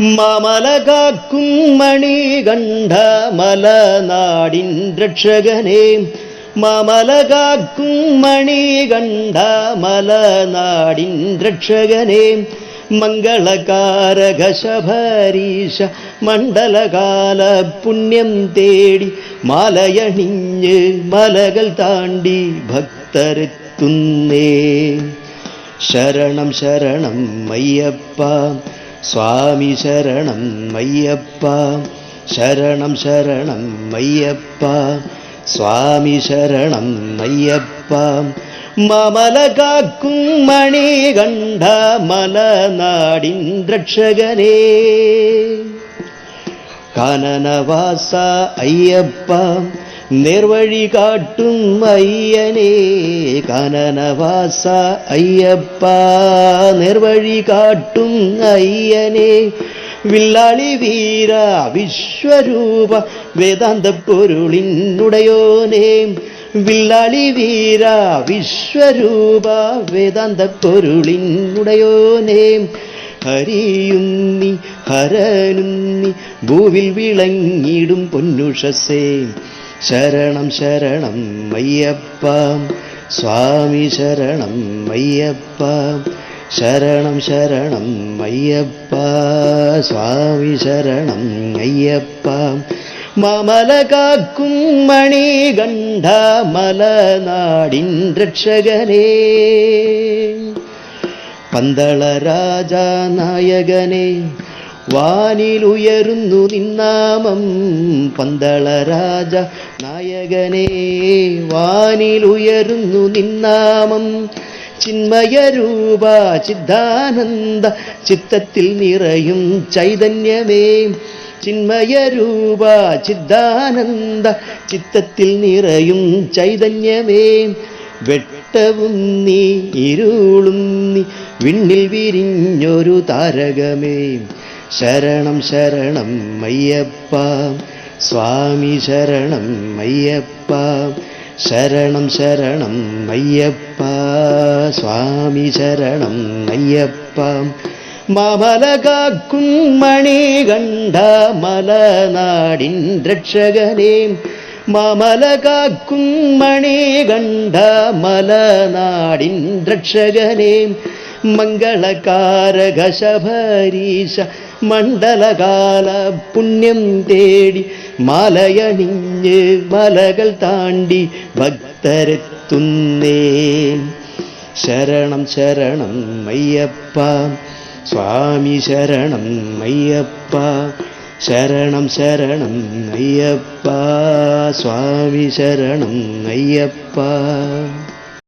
മാമല കാക്കും മണി കണ്ഠ മലനാടിൻ രക്ഷകനെ മമലകാക്കും മണി മലനാടിൻ രക്ഷകനെ മംഗളകാരക മണ്ഡലകാല പുണ്യം തേടി മലയണിഞ്ഞ് മലകൾ താണ്ടി ഭക്തരെത്തുന്നേ. ശരണം ശരണം അയ്യപ്പ. സ്വാമി ശരണം അയ്യപ്പ. ശരണം ശരണം അയ്യപ്പ. സ്വാമി ശരണം അയ്യപ്പ. മമല കാക്കും മണി കണ്ട മലനാടിൻ രക്ഷകനേ. കാനനവാസ അയ്യപ്പ. നേർവഴി കാട്ടും അയ്യനേ കാനനവാസ അയ്യപ്പ. നേർവഴി കാട്ടും അയ്യനേ വില്ലാളി വീര വിശ്വരൂപ വേദാന്ത പൊരുളിനുടയോനേ വില്ലാളി വീര വിശ്വരൂപ വേദാന്ത പൊരുളിനുടയോനേ ഹരിയുന്നി ഹരനുന്നി ഭൂവിൽ വിളങ്ങിടും പൊന്നുഷസേ. ശരണം ശരണം അയ്യപ്പ സ്വാമി ശരണം അയ്യപ്പ ശരണം ശരണം അയ്യപ്പ സ്വാമി ശരണം അയ്യപ്പ മമല കാക്കും മണി കണ്ഠ മലനാടിൻ രക്ഷകനേ പന്തള രാജാനായകനെ വാനിലുയരുന്നു നിന്നാമം പന്തള രാജ നായകനെ വാനിലുയരുന്നു നിന്നാമം ചിന്മയരൂപ ചിദ്ധാനന്ദ ചിത്തത്തിൽ നിറയും ചൈതന്യമേ. ചിന്മയരൂപ ചിദ്ധാനന്ദ ചിത്തത്തിൽ നിറയും ചൈതന്യമേ. വെട്ടവും നീ ഇരുളും നീ വിണ്ണിൽ വിരിഞ്ഞൊരു താരകമേ. ശരണം ശരണം അയ്യപ്പ സ്വാമി ശരണം അയ്യപ്പ ശരണം ശരണം അയ്യപ്പ സ്വാമി ശരണം അയ്യപ്പ മാമല കാക്കും മണി കണ്ഠ മലനാടിൻ രക്ഷകനേ മാമല കാക്കും മണി കണ്ഠ മലനാടിൻ രക്ഷകനേ മംഗളകാരക ശബരീശ മണ്ഡലകാല പുണ്യം തേടി മലയണിഞ്ഞ് മലകൾ താണ്ടി ഭക്തരെത്തുന്നേ. ശരണം ശരണം അയ്യപ്പ. സ്വാമി ശരണം അയ്യപ്പ. ശരണം ശരണം അയ്യപ്പ. സ്വാമി ശരണം അയ്യപ്പ.